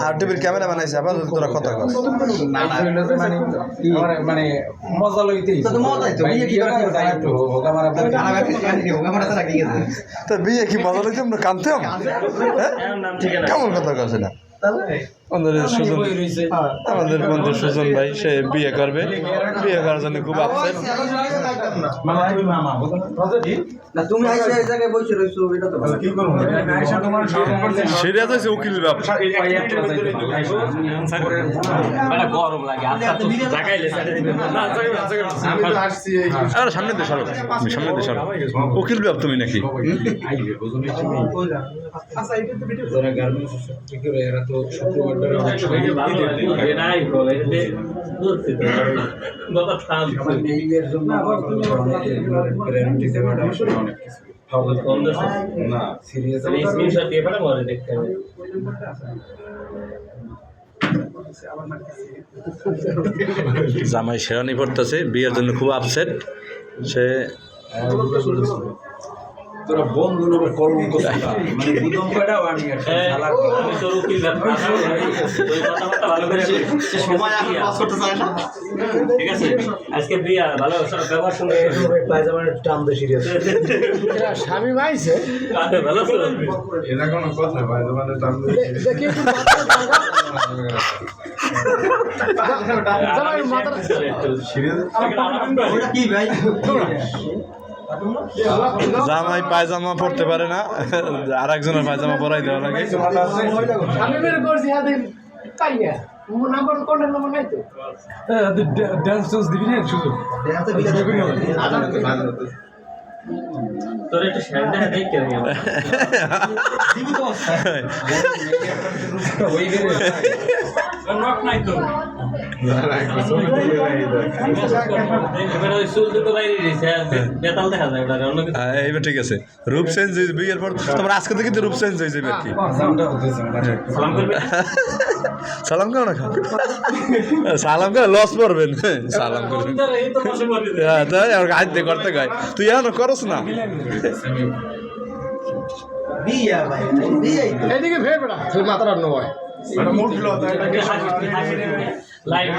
আর টিভির ক্যামেরা বানাইছে আবার তোরা কথা কর না না মানে মানে মজা লইতে তো মজাই তো, বিয়ে কি করে তাই একটু হোক আমার তো বিয়ে কি মজা লইতে আমরা কানতাম হ্যাঁ? কেমন কথা কছে না আমাদের সুজন আমাদের বন্ধু সুজন ভাই সে বিয়ে করবে। বিয়ে করার জন্য খুব আপসেট মামা তুমি মামা না। তুমি আইসা এই জায়গায় বসে রইছো এটা তো ভালো। কি করব? আয়সা তোমার সিরিয়াস হয়েছে উকিল বাপ। গরম লাগে আচ্ছা তো জাগাইলে ছেড়ে দিবেন। না আমি তো আসছি এই আরে সামনে দিয়ে সরো। সামনে দিয়ে সরো। উকিল বাপ তুমি নাকি? আইবে বুঝুন একটু নেই যারা গার্মেন্টস এরা তো শুক্রবারটা অনেক সময় ভালো লাগে এটাই বল এতে বলছি তো বাবা থাম আমার মেইলের জন্য গ্যারান্টি সেবাটা আসলে অনেক কিছু। না সিরিয়াস স্ক্রিনশট দিয়ে পাঠাবো দেখতে হবে। জামাই শেরানি পড়তেছে বিয়ের জন্য খুব আপসেট সে তোরা বন্ধু নামে কলঙ্ক মানে কয়টা হ্যাঁ, শালা আমি তোর উকিল ব্যাপার। কথাবার্তা ভালো করে সময় এখন পাস করতে চায় না। ঠিক আছে? আজকে বিয়া ভালো ব্যবহার শুনে পায়জামার টান দে স্বামী মাইছে। ভালো এটা কোনো কথা ভাই তোমাদের দেখি একটু জামাই মাথাটা ওটা কি ভাই? জামাই পায়জামা পরতে পারে না। আর একজনের পায়জামা পরাই দেওয়া লাগে। নাই তো? ডান্স টান্স দিবি না? শুধু। তোর একটু দেখা দেখতে হবে ওই নক নাই তো এবার হ্যাঁ, ঠিক আছে। রূপ চেঞ্জ পর তোমার আজকে থেকে রূপ চেঞ্জ হয়ে। যাবে আর কি না সালাম করবে? সালাম করে লস পড়বেন। সালাম করবেন। হ্যাঁ তাই আর হাত দিয়ে করতে গায় তুই এখন করস না? এদিকে ফের বেড়া। তুই মাথাটা নয় লাইভ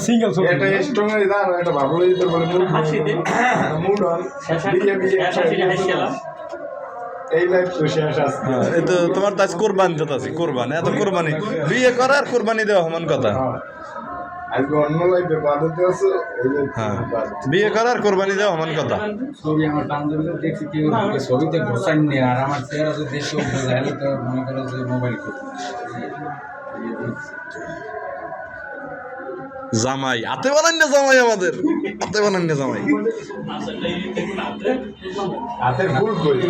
সিঙ্গেল এটা স্ট্রং এটা ভালো মুড অন হ্যাঁ, তোমার তো আজ কোরবানি তো আছে কোরবানি। এত কোরবানি। বিয়ে করা আর কোরবানি দেওয়া সমান কথা। আজকে অন্য লাইফে বাদতে আছে হ্যাঁ। বিয়ে করা আর কোরবানি দেওয়া সমান কথা। ছবি আমার বান্ধবীদের দেখছি কেউ ছবিতে ঘোষান নিয়ে আর আমার চেহারা যদি দেখে উঠে যায় তো মনে করো যে মোবাইল জামাই হাতে বানান না জামাই আমাদের। হাতে বানান না জামাই। করি।